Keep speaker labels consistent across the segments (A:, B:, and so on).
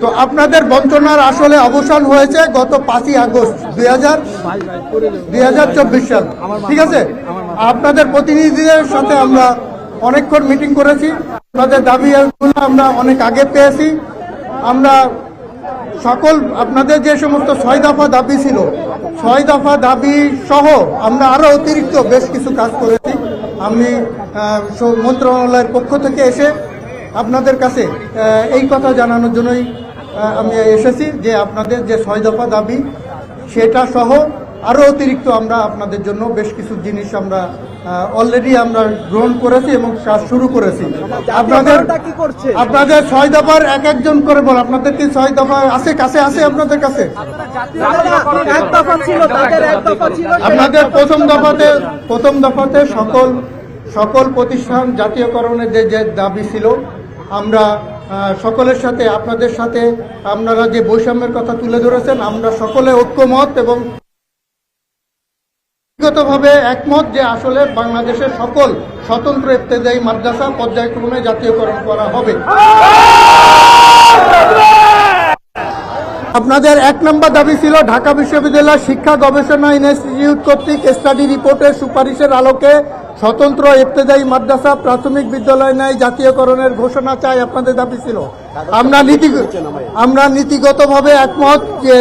A: তো আপনাদের বঞ্চনার আসলে অবসান হয়েছে গত পাঁচই আগস্ট, দুই হাজার দুই হাজার চব্বিশ সাল। ঠিক আছে? আপনাদের প্রতিনিধিদের সাথে আমরা অনেকক্ষণ মিটিং করেছি। আপনাদের দাবিগুলো আমরা অনেক আগে পেয়েছি। আমরা সকল, আপনাদের যে সমস্ত ছয় দফা দাবি ছিল, ছয় দফা দাবি সহ আমরা আরও অতিরিক্ত বেশ কিছু কাজ করেছি। আমি মন্ত্রণালয়ের পক্ষ থেকে এসে আপনাদের কাছে এই কথা জানানোর জন্যই আমি এসেছি যে আপনাদের যে ছয় দফা দাবি সেটা সহ আরও অতিরিক্ত আমরা আপনাদের জন্য বেশ কিছু জিনিস আমরা অলরেডি আমরা গ্রহণ করেছি এবং কাজ শুরু করেছি। আপনাদের আপনাদের ছয় দফার এক একজন করে বল আপনাদের কি ছয় দফা আছে কাছে আছে আপনাদের কাছে? আপনাদের প্রথম দফাতে প্রথম দফাতে সকল সকল প্রতিষ্ঠান জাতীয়করণের যে যে দাবি ছিল আমরা সকলের সাথে, আপনাদের সাথে, আপনারা যে বৈষম্যের কথা তুলে ধরেছেন, আমরা সকলে ঐক্যমত এবং ব্যক্তিগতভাবে একমত যে আসলে বাংলাদেশের সকল স্বতন্ত্র ইফতেদায়ী মাদ্রাসা পর্যায়ক্রমে জাতীয়করণ করা হবে। আপনাদের এক নম্বর দাবি ছিল ঢাকা বিশ্ববিদ্যালয় শিক্ষা গবেষণা ইনস্টিটিউট কর্তৃক স্টাডি রিপোর্টের সুপারিশের আলোকে স্বতন্ত্র ইফতেদায়ী মাদ্রাসা প্রাথমিক বিদ্যালয় ন্যায় জাতীয়করণের ঘোষণা চাই আপনাদের দাবি ছিল। আমরা নীতি আমরা নীতিগতভাবে একমত যে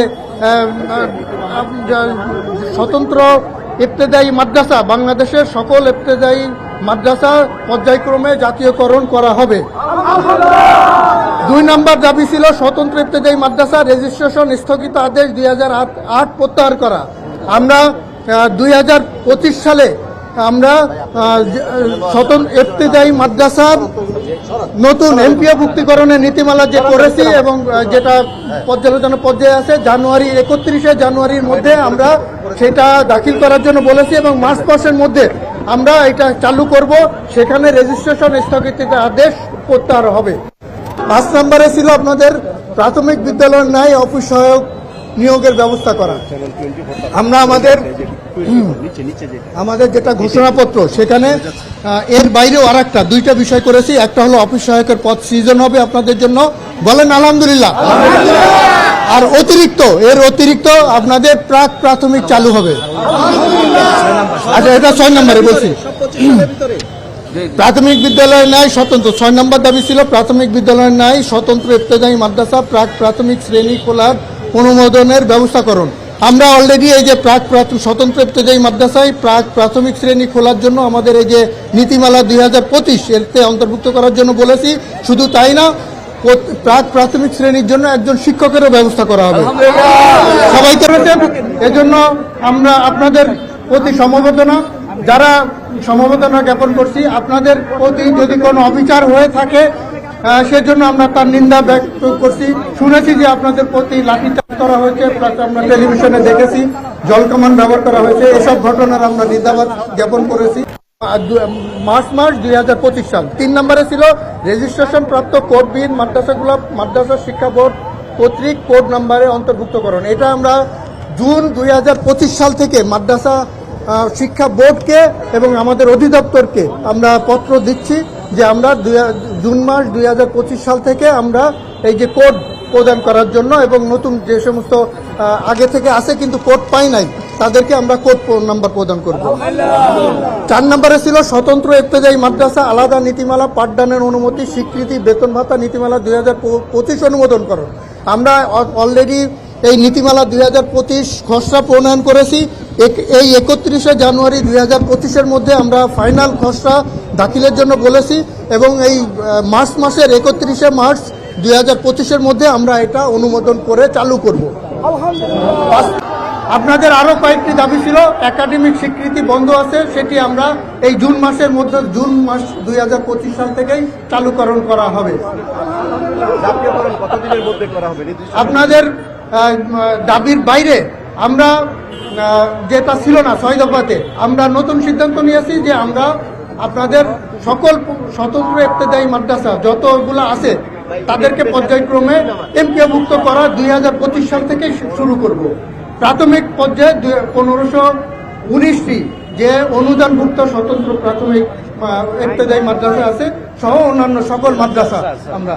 A: স্বতন্ত্র ইফতেদায়ী মাদ্রাসা, বাংলাদেশের সকল ইফতেদায়ী মাদ্রাসা পর্যায়ক্রমে জাতীয়করণ করা হবে। দুই নম্বর দাবি ছিল স্বতন্ত্র ইফতেদায়ী মাদ্রাসা রেজিস্ট্রেশন স্থগিত আদেশ দুই আট প্রত্যাহার করা। আমরা দুই হাজার পঁচিশ সালে আমরা স্বতন্ত্র ইফতেদায়ী মাদ্রাসার নতুন এমপিও ভুক্তিকরণের নীতিমালা যে করেছি এবং যেটা পর্যালোচনা পর্যায়ে আছে, জানুয়ারি একত্রিশে জানুয়ারির মধ্যে আমরা সেটা দাখিল করার জন্য বলেছি এবং মার্চ মাসের মধ্যে আমরা এটা চালু করব। সেখানে রেজিস্ট্রেশন স্থগিত আদেশ প্রত্যাহার হবে। পাঁচ নম্বরে ছিল আপনাদের প্রাথমিক বিদ্যালয়ের ন্যায় অফিস সহায়ক নিয়োগের ব্যবস্থা করা। আমরা আমাদের আমাদের যেটা ঘোষণাপত্র, সেখানে এর বাইরেও আর একটা দুইটা বিষয় করেছি। একটা হলো অফিস সহায়কের পদ সৃজন হবে আপনাদের জন্য। বলেন আলহামদুলিল্লাহ। আর অতিরিক্ত, এর অতিরিক্ত আপনাদের প্রাক প্রাথমিক চালু হবে। আচ্ছা এটা ছয় নম্বরে বলছি। প্রাথমিক বিদ্যালয়ের ন্যায় স্বতন্ত্র। ছয় নম্বর দাবি ছিল প্রাথমিক বিদ্যালয়ের ন্যায় স্বতন্ত্র ইফতেদায়ী মাদ্রাসা প্রাক প্রাথমিক শ্রেণি খোলার অনুমোদনের ব্যবস্থা করুন। আমরা অলরেডি এই যে প্রাক প্রাথমিক স্বতন্ত্র ইফতেদায়ী মাদ্রাসায় প্রাক প্রাথমিক শ্রেণি খোলার জন্য আমাদের এই যে নীতিমালা দুই হাজার পঁচিশ এতে অন্তর্ভুক্ত করার জন্য বলেছি। শুধু তাই না প্রাক প্রাথমিক শ্রেণির জন্য একজন শিক্ষকেরও ব্যবস্থা করা হবে। সবাই করেছেন এজন্য আমরা আপনাদের প্রতি সমবেদনা। যারা সমবেদনা জ্ঞাপন করছি, আপনাদের প্রতি যদি কোনো অবিচার হয়ে থাকে সেজন্য আমরা তার নিন্দা ব্যক্ত করছি। শুনেছি যে আপনাদের প্রতি লাঠিচার্জ করা হয়েছে, প্লাস আমরা টেলিভিশনে দেখেছি জলকামান ব্যবহার করা হয়েছে। এসব ঘটনার আমরা নিন্দাবাদ জ্ঞাপন করেছি। মার্চ মাস দুই হাজার পঁচিশ সাল। তিন নম্বরে ছিল রেজিস্ট্রেশন প্রাপ্ত কোডবিহীন মাদ্রাসাগুলো মাদ্রাসা শিক্ষা বোর্ড কর্তৃক কোড নাম্বারে অন্তর্ভুক্তকরণ। এটা আমরা জুন দুই হাজার পঁচিশ সাল থেকে মাদ্রাসা শিক্ষা বোর্ডকে এবং আমাদের অধিদপ্তরকে আমরা পত্র দিচ্ছি যে আমরা জুন মাস দুই হাজার পঁচিশ সাল থেকে আমরা এই যে কোড প্রদান করার জন্য এবং নতুন যে সমস্ত আগে থেকে আছে কিন্তু কোড পাই নাই, তাদেরকে আমরা কোড নাম্বার প্রদান করব। চার নম্বরে ছিল স্বতন্ত্র ইফতেজাই মাদ্রাসা, আলাদা নীতিমালা, পাঠদানের অনুমতি, স্বীকৃতি, বেতন ভাতা, নীতিমালা দুই হাজার পঁচিশ অনুমোদন করুন আমরা অলরেডি এই নীতিমালা দুই হাজার পঁচিশ খসড়া প্রণয়ন করেছি এই একত্রিশে জানুয়ারি দুই হাজার পঁচিশের মধ্যে আমরা ফাইনাল খসড়া দাখিলের জন্য বলেছি এবং এই মার্চ মাসের একত্রিশে মার্চ দুই হাজার পঁচিশের মধ্যে আমরা এটা অনুমোদন করে চালু করব। আপনাদের আরও কয়েকটি দাবি ছিল একাডেমিক স্বীকৃতি বন্ধ আছে সেটি আমরা এই জুন মাসের মধ্যে জুন মাস দুই হাজার পঁচিশ সাল থেকেই চালুকরণ করা হবে। আপনাদের দাবির বাইরে আমরা যেটা ছিল না ছয় দফাতে, আমরা নতুন সিদ্ধান্ত নিয়েছি যে আমরা আপনাদের সকল স্বতন্ত্র ইফতেদায়ী মাদ্রাসা যতগুলো আছে, তাদেরকে পর্যায়ক্রমে এমপিওভুক্ত করা দুই হাজার পঁচিশ সাল থেকে শুরু করব। প্রাথমিক পর্যায়ে পনেরোশো উনিশটি যে অনুদানভুক্ত স্বতন্ত্র প্রাথমিক ইফতেদায়ী মাদ্রাসা আছে, সহ অন্যান্য সকল মাদ্রাসা আমরা